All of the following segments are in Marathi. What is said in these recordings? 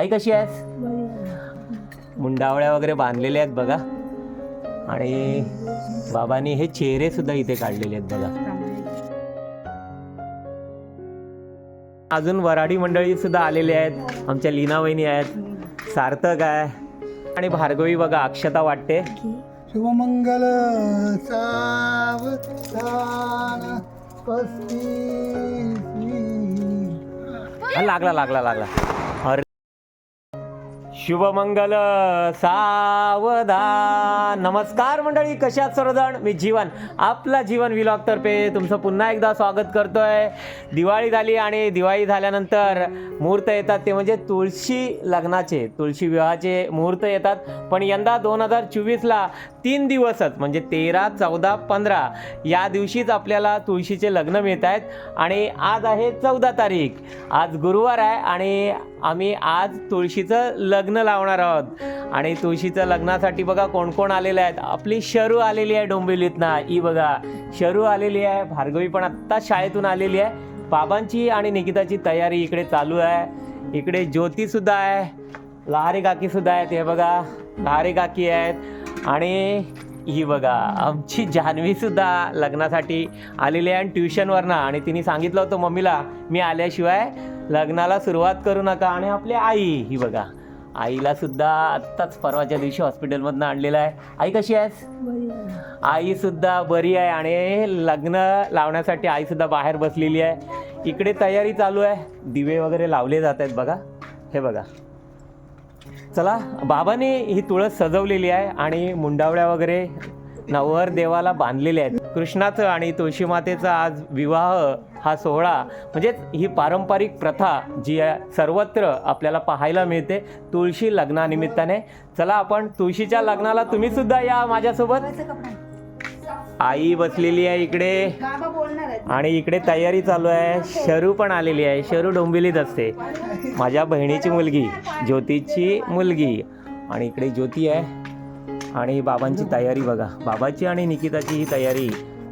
आई कशी आहेस? मुंडावळ्या वगैरे बांधलेल्या आहेत बघा. आणि बाबांनी हे चेहरे सुद्धा इथे काढलेले आहेत बघा. अजून वराडी मंडळी सुद्धा आलेली आहेत. आमच्या लीना वहिनी आहेत. सार्थक आहे. आणि भार्गवी बघा अक्षता वाटते. शुभमंगल लागला लागला लागला. शुभमंगल सावधान. नमस्कार मंडळी कशात सर्वजण? मी जीवन आपला जीवन विलॉग तर्फे तुमचं पुन्हा एकदा स्वागत करतोय. दिवाळी झाली आणि दिवाळी झाल्यानंतर मुहूर्त येतात ते म्हणजे तुळशी लग्नाचे तुळशी विवाहाचे मुहूर्त येतात. पण यंदा दोन हजार चोवीसला तीन दिवसच म्हणजे तेरा चौदा पंधरा या दिवशीच आपल्याला तुळशीचे लग्न मिळत आहेत. आणि आज आहे चौदा तारीख. आज गुरुवार आहे आणि आम्ही आज तुळशीचं लग्न लावणार आहोत. आणि तुळशीचं लग्नासाठी बघा कोण कोण आलेले आहेत. आपली शरू आलेली आहे डोंबिवलीतनं. ही बघा शरू आलेली आहे. भार्गवी पण आत्ता शाळेतून आलेली आहे. बाबांची आणि निकिताची तयारी इकडे चालू आहे. इकडे ज्योतीसुद्धा आहे. लहारी काकीसुद्धा आहेत. हे बघा लहारी काकी आहेत. आणि ही बघा आमची जान्हवी सुद्धा लग्नासाठी आलेली आहे आणि ट्युशनवरनं. आणि तिने सांगितलं होतं मम्मीला मी आल्याशिवाय लग्नाला सुरुवात करू नका. आणि आपली आई ही बघा आईला सुद्धा आत्ताच परवाच्या दिवशी हॉस्पिटलमधनं आणलेलं आहे. आई कशी आहेस? आई सुद्धा बरी आहे आणि लग्न लावण्यासाठी आई सुद्धा बाहेर बसलेली आहे. इकडे तयारी चालू आहे. दिवे वगैरे लावले जात आहेत बघा. हे बघा. चला बाबाने ही तुळस सजवलेली आहे आणि मुंडावळ्या वगैरे नवर देवाला बांधलेले आहेत. कृष्णाचं आणि तुळशी मातेचा आज विवाह हा सोहळा म्हणजेच ही पारंपरिक प्रथा जी आहे सर्वत्र आपल्याला पाहायला मिळते तुळशी लग्नानिमित्ताने. चला आपण तुळशीच्या लग्नाला तुम्ही सुद्धा या माझ्यासोबत. आई बसलेली आहे इकडे. आणि इकडे तयारी चालू आहे. शरू पण आलेली आहे. शरू डोंबिलीत असते. माझ्या बहिणीची मुलगी ज्योतीची मुलगी. आणि इकडे ज्योती आहे. आणि बाबांची तयारी बघा. बाबाची आणि निकिताची ही तयारी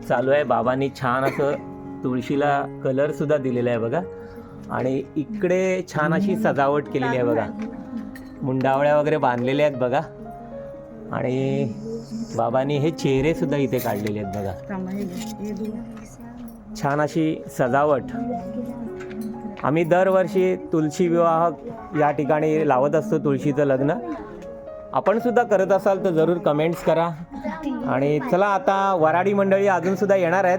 चालू आहे. बाबांनी छान असं तुळशीला कलरसुद्धा दिलेला आहे बघा. आणि इकडे छान अशी सजावट केलेली आहे बघा. मुंडावळ्या वगैरे बांधलेल्या आहेत बघा. आणि बाबांनी हे चेहरेसुद्धा इथे काढलेले आहेत बघा. छान अशी सजावट. आम्ही दरवर्षी तुळशी विवाह या ठिकाणी लावत असतो तुळशीचं लग्न. आपण सुद्धा करत असाल तर जरूर कमेंट्स करा. आणि चला आता वराडी मंडळी अजून सुद्धा येणार आहेत.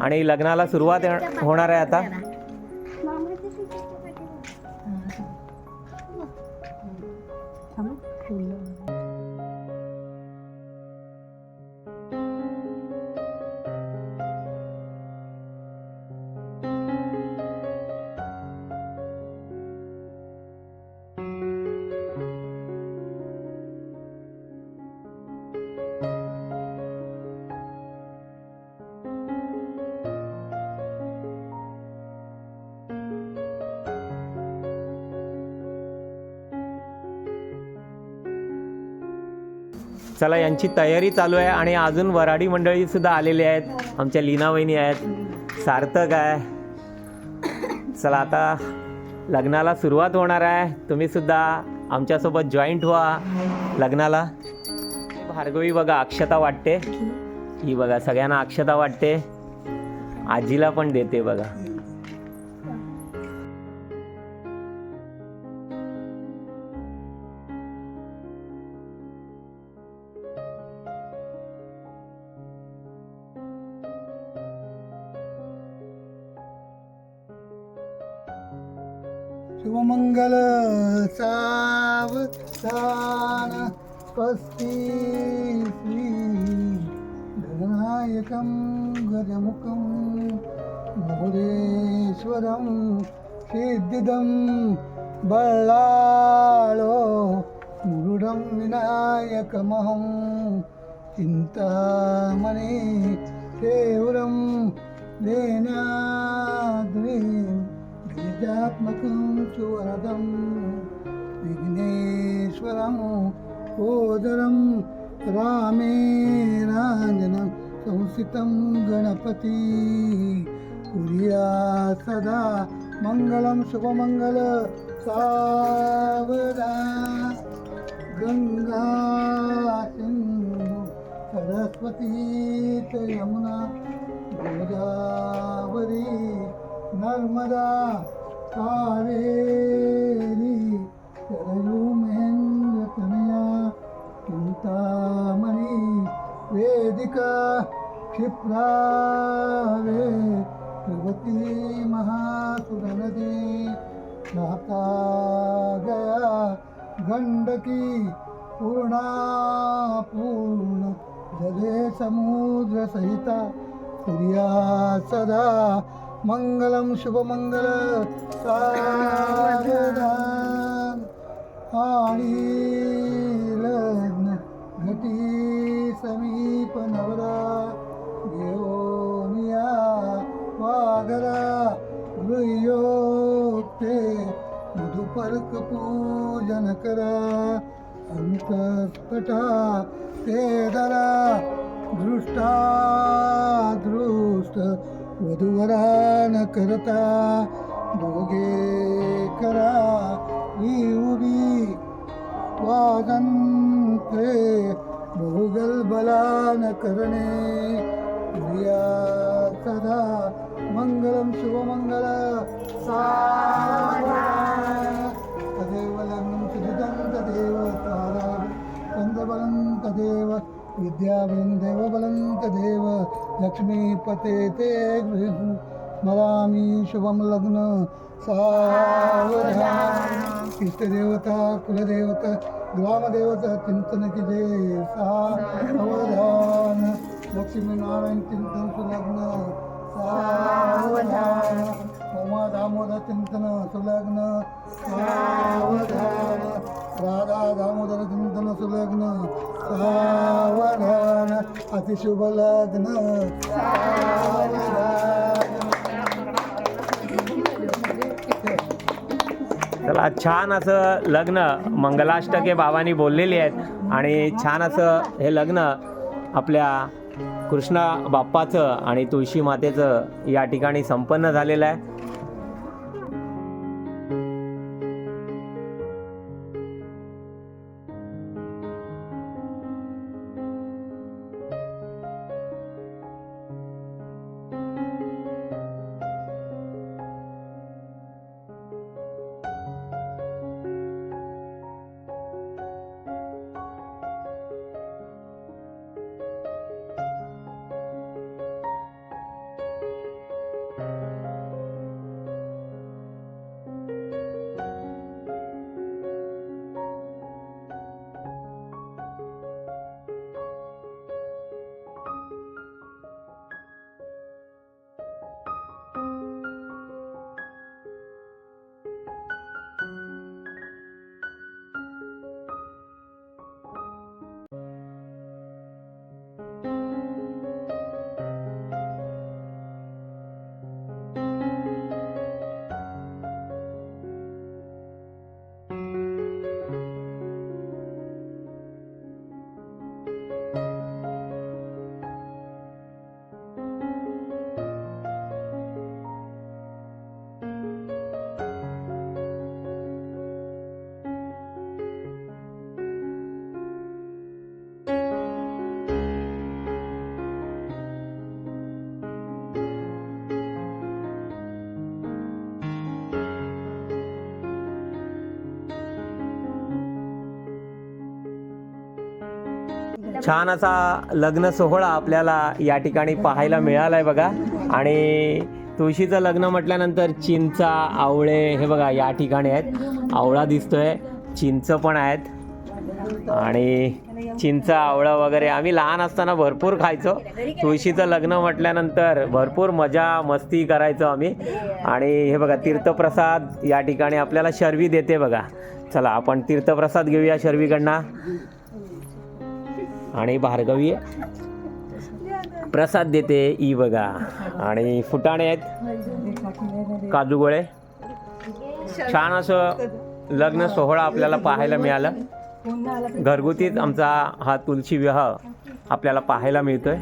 आणि लग्नाला सुरुवात होणार आहे आता. चला यांची तयारी चालू आहे आणि अजून वराडी मंडळी सुद्धा आलेली आहेत. आमच्या लीना वहिनी आहेत. सार्थक आहे. चला आता लग्नाला सुरुवात होणार आहे. तुम्ही सुद्धा आमच्यासोबत जॉईंट व्हा लग्नाला. भार्गवी बघा अक्षता वाटते. ही बघा सगळ्यांना अक्षता वाटते. आजीला पण देते बघा. शुभमंगल सावधान पस्तीस गगनायकं गजमुखं मुहुरेश्वरं सिद्धिदं बल्लाळो मुरुडं विनायकमहं चिन्तामणि केवलं देनाद्वीं निजात्मकं सुवरदं विघ्नेश्वरं ओदरं रामे राञ्जनं संस्थितं गणपती। कुर्या सदा मङ्गलं शुभमङ्गल सावदा। गङ्गा सिन्धु सरस्वती च यमुना गोदावरी। नर्मदा कावेरी सरयू महेंद्र तनया चिंतामणी वेदिका क्षिप्रावे प्रगती महासुरनदी नाता गया गंडकी पूर्णा पूर्ण जले समुद्र सहिता सूर्या सदा मंगलम शुभमंगल सावधान आणि लग्न घटी समीप नवरा घेऊन या वागरा गृह्योक्ते मधुपर्क पूजन करा. अंतस्पटा ते दरा दृष्टा दृष्ट वधूवरान करता दोघे करा ही उभी वादंत्रे बहुगल बलान करणे प्रिया सदा मंगलम शुभमंगल तदेव लग्नं सुजितं तदेव तारा चन्द्रबलं तदेव विद्याबलं देवबलं तदेव लक्ष्मीपते ते गृह् स्मरामि शुभं लग्न। सावधान। इष्टदेवता कुलदेवता ग्रामदेवता चिंतन किजे सावधान। लक्ष्मीनारायण चिंतन सुलग्न। सावधान। उमा दामोदर चिंतन सुलग्न। सावधान। राधा दामोदर चिंतन सुलग्न सावधान अतिशुभ लग्न चला छान असं लग्न मंगलाष्टके बाबांनी बोललेली आहेत आणि छान असं हे लग्न आपल्या कृष्णा बाप्पाचं आणि तुळशी मातेचं या ठिकाणी संपन्न झालेलं आहे. छान असा लग्न सोहळा आपल्याला या ठिकाणी पाहायला मिळाला आहे बघा. आणि तुळशीचं लग्न म्हटल्यानंतर चिंचा आवळे हे बघा या ठिकाणी आहेत. आवळा दिसतोय चिंच पण आहेत. आणि चिंच आवळं वगैरे आम्ही लहान असताना भरपूर खायचो. तुळशीचं लग्न म्हटल्यानंतर भरपूर मजा मस्ती करायचो आम्ही. आणि हे बघा तीर्थप्रसाद या ठिकाणी आपल्याला शर्वी देते बघा. चला आपण तीर्थप्रसाद घेऊया शर्वीकडनं. आणि भार्गवी प्रसाद देते ई बघा. आणि फुटाणे आहेत. काजूगोळे छान असं लग्न सोहळा आपल्याला पाहायला मिळालं. घरगुतीच आमचा हा तुलसी विवाह आपल्याला पाहायला मिळतोय.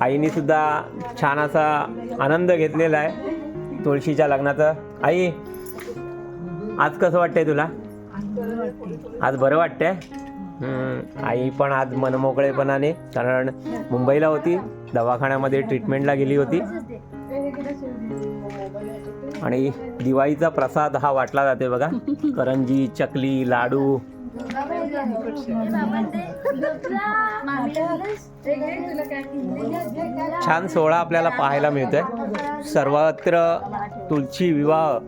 आईने सुद्धा छान असा आनंद घेतलेला आहे तुळशीच्या लग्नाचा. आई आज कसं वाटतंय तुला? आज बरं वाटतंय? आई पण आज मनमोकळेपणाने कारण मुंबईला होती दवाखान्यामध्ये ट्रीटमेंटला गेली होती. आणि दिवाळीचा प्रसाद हा वाटला जाते बघा. करंजी चकली लाडू. छान सोहळा आपल्याला पाहायला मिळतोय. सर्वत्र तुळशी विवाह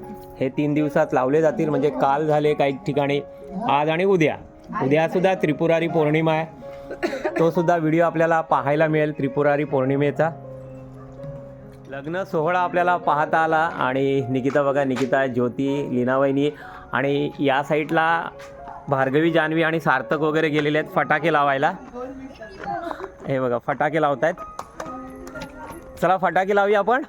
हे तीन दिवसात लावले जातील. म्हणजे काल झाले काही ठिकाणी आज आणि उद्या. उद्या सुद्धा त्रिपुरारी पौर्णिमा आहे. तो सुद्धा व्हिडिओ आपल्याला पाहायला मिळेल त्रिपुरारी पौर्णिमेचा. लग्न सोहळा आपल्याला पाहता आला आणि निकिता बघा निकिता ज्योती लीनावहिनी आणि या साईडला भार्गवी जान्हवी आणि सार्थक वगैरे गेलेले आहेत फटाके लावायला. हे बघा फटाके लावत आहेत चला फटाके लावूया आपण.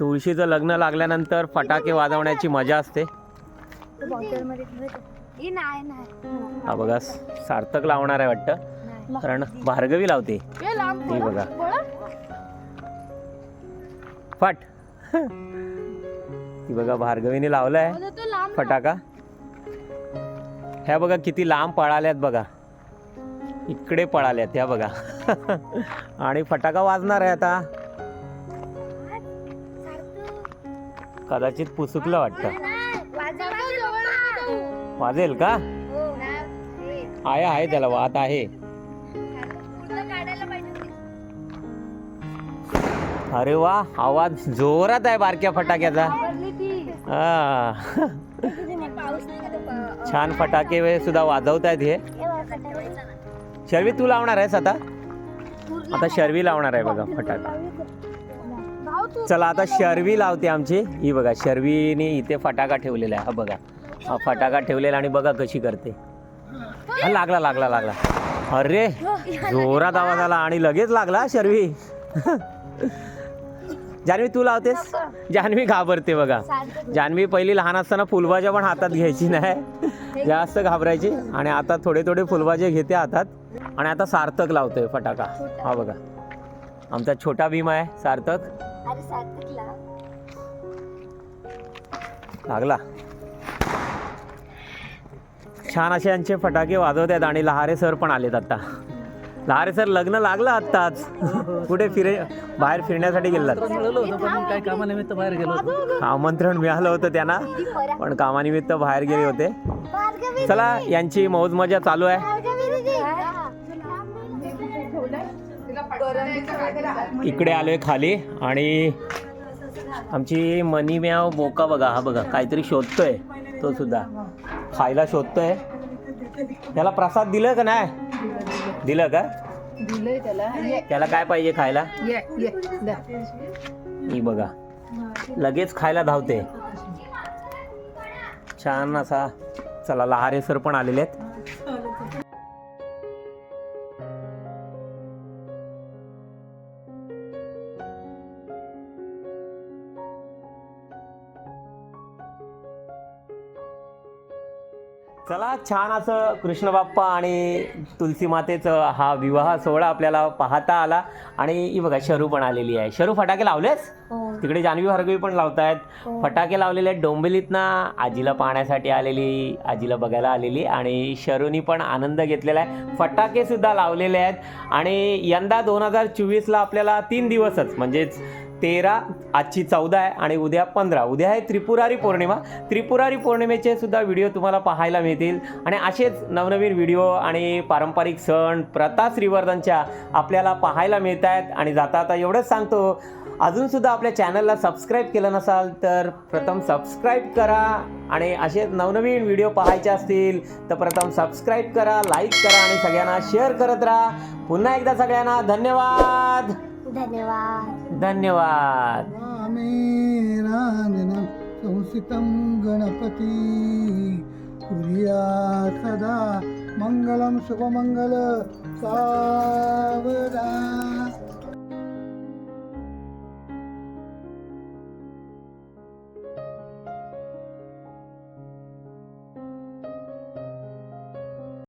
तुळशीचं लग्न लागल्यानंतर फटाके वाजवण्याची मजा असते. हा बघा सार्थक लावणार आहे वाटतं. कारण भार्गवी लावते. ही बघा. फट. ती बघा भार्गवीने लावलाय. फटाका. ह्या बघा किती लांब पळाल्यात बघा. इकडे पळाल्यात ह्या बघा. आणि फटाका वाजणार आहे आता. कदाचित पुसुकलं वाटतं. वाजेल का? आहे आहे त्याला वात आहे. अरे वा आवाज जोरात आहे बारक्या फटाक्याचा. हा. छान फटाके सुद्धा वाजवत आहेत हे. शर्वी तू लावणार आहेस आता? आता शर्वी लावणार आहे बघा फटाका. चला आता शर्वी लावते आमची. ही बघा शर्वीने इथे फटाका ठेवलेला आहे. हा बघा. हा फटाका ठेवलेला आणि बघा कशी करते. हा लागला लागला लागला. अरे जोरात आवाज आला आणि लगेच लागला शर्वी. जान्हवी तू लावतेस? जान्हवी घाबरते बघा. जान्हवी पहिली लहान असताना फुलभाज्या पण हातात घ्यायची नाही. जास्त घाबरायची. आणि आता थोडे थोडे फुलभाज्या घेते हातात. आणि आता सार्थक लावतोय फटाका. हा बघा. आमचा छोटा भीम आहे सार्थक. लागला. छान असे यांचे फटाके वाजवत आहेत आणि लहारे सर पण आलेत आता. लहारे सर लग्न लागलं आत्ताच. कुठे फिरे बाहेर फिरण्यासाठी गेलात कामानिमित्त बाहेर गेलो आमंत्रण मिळालं होतं त्यांना पण कामानिमित्त बाहेर गेले होते. चला यांची मौज मजा चालू आहे. इकडे आलोय खाली आणि आमची मनी म्याव बोका बघा हा बघा काहीतरी शोधतोय तो सुद्धा. खायला शोधतोय. त्याला प्रसाद दिलं का नाही? दिलं का? दिलंय त्याला. त्याला काय पाहिजे खायला? ये ये द्या. ही बघा. लगेच खायला धावते. छान असा चला लहारे सर पण आलेले आहेत. चला छान असं कृष्ण बाप्पा आणि तुलसी मातेचं हा विवाह सोहळा आपल्याला पाहता आला. आणि ही बघा शरू पण आलेली आहे. शरू फटाके लावलेस? तिकडे जान्हवी भार्गवी पण लावतायत. फटाके लावलेले आहेत. डोंबिवलीतनं आजीला पाहण्यासाठी आलेली आजीला बघायला आलेली आणि शरूनी पण आनंद घेतलेला आहे. फटाके सुद्धा लावलेले आहेत. आणि यंदा दोन हजार चोवीसला आपल्याला तीन दिवसच म्हणजेच तेरा आजची चौदा आहे आणि उद्या पंधरा. उद्या आहे त्रिपुरारी पौर्णिमा. त्रिपुरारी पौर्णिमेचे सुद्धा व्हिडिओ तुम्हाला पाहायला मिळतील. आणि असेच नवनवीन व्हिडिओ आणि पारंपरिक सण प्रथा श्रीवर्धनच्या आपल्याला पाहायला मिळत आहेत आणि जाता आता एवढंच सांगतो अजूनसुद्धा आपल्या चॅनलला सबस्क्राईब केलं नसाल तर प्रथम सबस्क्राईब करा. आणि असे नवनवीन व्हिडिओ पाहायचे असतील तर प्रथम सबस्क्राईब करा लाईक करा आणि सगळ्यांना शेअर करत राहा. पुन्हा एकदा सगळ्यांना धन्यवाद. धन्यवाद. धन्यवाद. रामेराजनं संस्थितं गणपती. कुर्या सदा मङ्गलं शुभमङ्गल सावरा